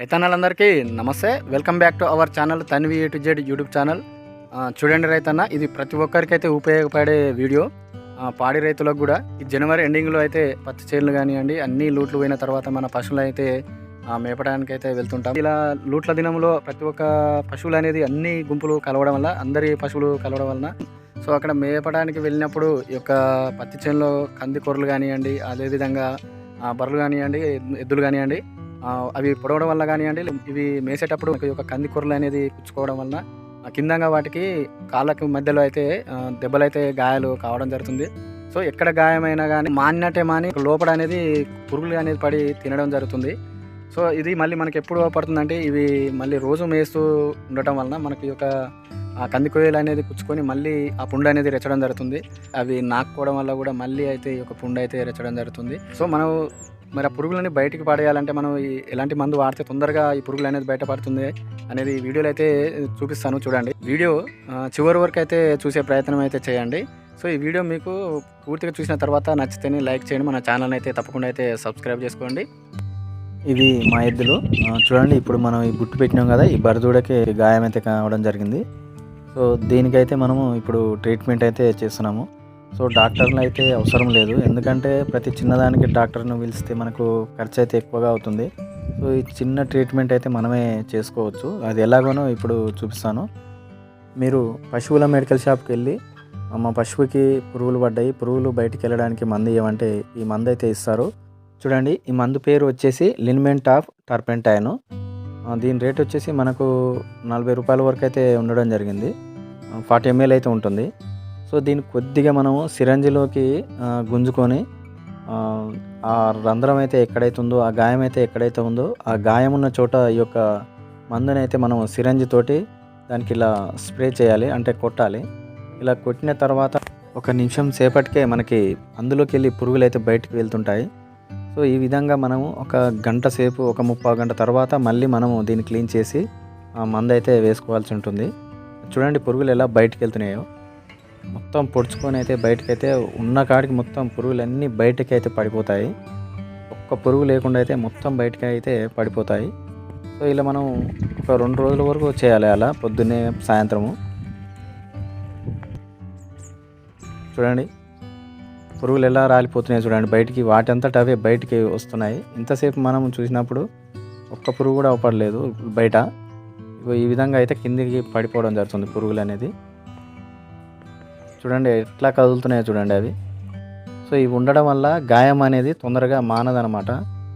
రైతన్నలందరికీ నమస్తే. Welcome back to our channel Tanvi to Z YouTube channel. చూడండి రైతన్న ఇది ప్రతి ఒక్కరికైతే ఉపయోగపడే వీడియో. పాడి రైతులకు కూడా. ఈ జనవరి ఎండింగ్లో అయితే పత్తి చేనులు కానివ్వండి అన్ని లూట్లు పోయిన తర్వాత మన పశువులు అయితే మేపడానికి అయితే వెళ్తుంటాం. ఇలా లూట్ల దినంలో ప్రతి ఒక్క పశువులు అనేది అన్ని గుంపులు కలవడం వల్ల అందరి పశువులు కలవడం వలన సో అక్కడ మేపడానికి వెళ్ళినప్పుడు ఈ యొక్క పత్తి చేనులో కందికూరలు కానివ్వండి అదేవిధంగా బర్రెలు కానివ్వండి ఎద్దులు కానివ్వండి అవి పొడవడం వల్ల కానివ్వండి ఇవి మేసేటప్పుడు ఈ యొక్క కంది కూరలు అనేది కుచ్చుకోవడం వలన కిందంగా వాటికి కాళ్ళకి మధ్యలో అయితే దెబ్బలు దెబ్బలైతే గాయాలు కావడం జరుగుతుంది. సో ఎక్కడ గాయమైనా కానీ మానినట్టే మాని లోపల అనేది పురుగులు అనేది పడి తినడం జరుగుతుంది. సో ఇది మళ్ళీ మనకి ఎప్పుడు పడుతుందంటే ఇవి మళ్ళీ రోజు మేస్తూ ఉండటం వలన మనకి ఒక యొక్క కంది అనేది కుచ్చుకొని మళ్ళీ ఆ పుండు అనేది రెచ్చడం జరుగుతుంది. అవి నాకుకోవడం వల్ల కూడా మళ్ళీ అయితే ఈ యొక్క పుండు అయితే రెచ్చడం జరుగుతుంది. సో మనం మరి ఆ పురుగులని బయటికి పడేయాలంటే మనం ఎలాంటి మందు వాడితే తొందరగా ఈ పురుగులు అనేది బయటపడుతుంది అనేది వీడియోలో అయితే చూపిస్తాను చూడండి. వీడియో చివరి వరకు అయితే చూసే ప్రయత్నం అయితే చేయండి. సో ఈ వీడియో మీకు పూర్తిగా చూసిన తర్వాత నచ్చితేనే లైక్ చేయండి. మన ఛానల్ అయితే తప్పకుండా అయితే సబ్స్క్రైబ్ చేసుకోండి. ఇవి మా ఎద్దులు. చూడండి ఇప్పుడు మనం ఈ బుట్టు పెట్టినాం కదా ఈ బరదూడకి గాయం అయితే కావడం జరిగింది. సో దీనికైతే మనము ఇప్పుడు ట్రీట్మెంట్ అయితే చేస్తున్నాము. సో డాక్టర్లు అయితే అవసరం లేదు. ఎందుకంటే ప్రతి చిన్నదానికి డాక్టర్ను పిలిస్తే మనకు ఖర్చు అయితే ఎక్కువగా అవుతుంది. సో ఈ చిన్న ట్రీట్మెంట్ అయితే మనమే చేసుకోవచ్చు. అది ఎలాగోనో ఇప్పుడు చూపిస్తాను. మీరు పశువుల మెడికల్ షాప్కి వెళ్ళి మా పశువుకి పురుగులు పడ్డాయి. పురుగులు బయటికి వెళ్ళడానికి మందు ఇవ్వమంటే ఈ మందు అయితే ఇస్తారు. చూడండి ఈ మందు పేరు వచ్చేసి లిన్మెంట్ ఆఫ్ టర్పెంటైన్. దీని రేట్ వచ్చేసి మనకు నలభై రూపాయల వరకు అయితే ఉండడం జరిగింది. ఫార్టీ ఎంఎల్ అయితే ఉంటుంది. సో దీన్ని కొద్దిగా మనము సిరంజిలోకి గుంజుకొని ఆ, రంధ్రం అయితే ఎక్కడైతే ఉందో ఆ గాయం అయితే ఎక్కడైతే ఉందో ఆ గాయం ఉన్న చోట ఈ యొక్క మందుని అయితే మనం సిరంజి తోటి దానికి ఇలా స్ప్రే చేయాలి అంటే కొట్టాలి. ఇలా కొట్టిన తర్వాత ఒక నిమిషం సేపటికే మనకి అందులోకి వెళ్ళి పురుగులు అయితే బయటికి వెళ్తుంటాయి. సో ఈ విధంగా మనము ఒక గంట సేపు ఒక ముప్పై గంట తర్వాత మళ్ళీ మనము దీన్ని క్లీన్ చేసి ఆ మందు అయితే వేసుకోవాల్సి ఉంటుంది. చూడండి పురుగులు ఎలా బయటకు వెళ్తున్నాయో. మొత్తం పొడుచుకొని అయితే బయటకైతే ఉన్న కాడికి మొత్తం పురుగులన్నీ బయటకి అయితే పడిపోతాయి. ఒక్క పురుగు లేకుండా అయితే మొత్తం బయటకి అయితే పడిపోతాయి. సో ఇలా మనం ఒక రెండు రోజుల వరకు చేయాలి అలా పొద్దున్నే సాయంత్రము. చూడండి పురుగులు ఎలా రాలిపోతున్నాయి చూడండి. బయటికి వాటంతట అవే బయటికి వస్తున్నాయి. ఇంతసేపు మనం చూసినప్పుడు ఒక్క పురుగు కూడా అవపడలేదు బయట. ఈ విధంగా అయితే కిందికి పడిపోవడం జరుగుతుంది పురుగులు అనేది చూడండి ఎట్లా కదులుతున్నాయో చూడండి అవి. సో ఇవి ఉండడం వల్ల గాయం అనేది తొందరగా మానదనమాట.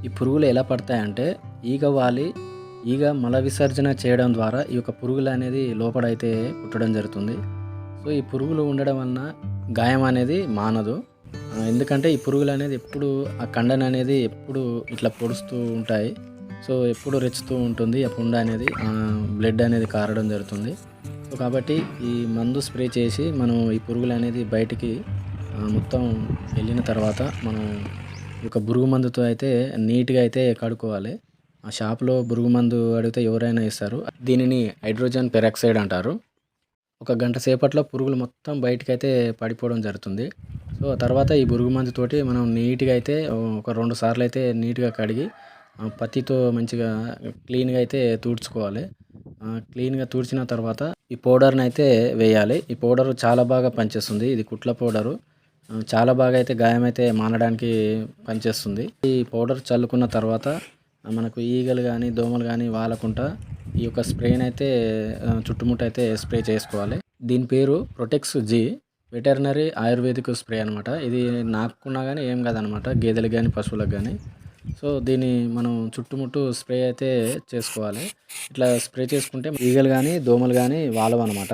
ఈ పురుగులు ఎలా పడతాయంటే ఈగ వాలి ఈగ మల విసర్జన చేయడం ద్వారా ఈ యొక్క పురుగులు అనేది లోపడైతే పుట్టడం జరుగుతుంది. సో ఈ పురుగులు ఉండడం వలన గాయం అనేది మానదు. ఎందుకంటే ఈ పురుగులు అనేది ఎప్పుడు ఆ కండన అనేది ఎప్పుడు ఇట్లా పొడుస్తూ ఉంటాయి. సో ఎప్పుడు రెచ్చుతూ ఉంటుంది ఆ పుండ అనేది బ్లడ్ అనేది కారడం జరుగుతుంది. సో కాబట్టి ఈ మందు స్ప్రే చేసి మనం ఈ పురుగులు అనేది బయటికి మొత్తం వెళ్ళిన తర్వాత మనం ఈ యొక్క పురుగు మందుతో అయితే నీట్గా అయితే కడుక్కోవాలి. ఆ షాప్లో పురుగు మందు అడిగితే ఎవరైనా ఇస్తారు. దీనిని హైడ్రోజన్ పెరాక్సైడ్ అంటారు. ఒక గంట సేపట్లో పురుగులు మొత్తం బయటకైతే పడిపోవడం జరుగుతుంది. సో తర్వాత ఈ పురుగు మందుతోటి మనం నీట్గా అయితే ఒక రెండు సార్లు అయితే నీట్గా కడిగి పత్తితో మంచిగా క్లీన్గా అయితే తుడుచుకోవాలి. క్లీన్గా తుడిచిన తర్వాత ఈ పౌడర్ని అయితే వేయాలి. ఈ పౌడర్ చాలా బాగా పనిచేస్తుంది. ఇది కుట్ల పౌడరు. చాలా బాగా అయితే గాయం అయితే మానడానికి పనిచేస్తుంది. ఈ పౌడర్ చల్లుకున్న తర్వాత మనకు ఈగలు కానీ దోమలు కానీ వాలకుండా ఈ యొక్క స్ప్రేని అయితే ఆ, చుట్టుముట్టు అయితే స్ప్రే చేసుకోవాలి. దీని పేరు Protex G veterinary ayurvedic spray అనమాట ఇది నాకున్నా కానీ ఏం కాదనమాట గేదెలకు కానీ పశువులకు కానీ సో దీన్ని మనం చుట్టుముట్టు స్ప్రే అయితే చేసుకోవాలి. ఇట్లా స్ప్రే చేసుకుంటే ఈగలు కానీ దోమలు కానీ వాలవు అనమాట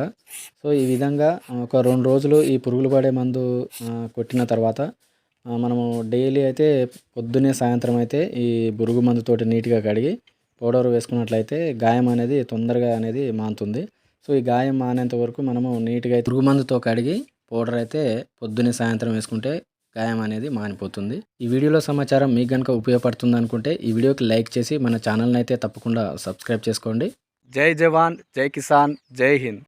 సో ఈ విధంగా ఒక రెండు రోజులు ఈ పురుగులు పడే మందు కొట్టిన తర్వాత మనము డైలీ అయితే పొద్దున్నే సాయంత్రం అయితే ఈ పురుగు మందుతోటి నీట్గా కడిగి పౌడర్ వేసుకున్నట్లయితే గాయం అనేది తొందరగా అనేది మానుతుంది. సో ఈ గాయం మానేంత వరకు మనము నీట్గా పురుగు మందుతో కడిగి పౌడర్ అయితే పొద్దున్నే సాయంత్రం వేసుకుంటే గాయం అనేది మానిపోతుంది. ఈ వీడియోలో సమాచారం మీకు కనుక ఉపయోగపడుతుంది అనుకుంటే ఈ వీడియోకి లైక్ చేసి మన ఛానల్ని అయితే తప్పకుండా సబ్స్క్రైబ్ చేసుకోండి. జై జవాన్ జై కిసాన్ జై హింద్.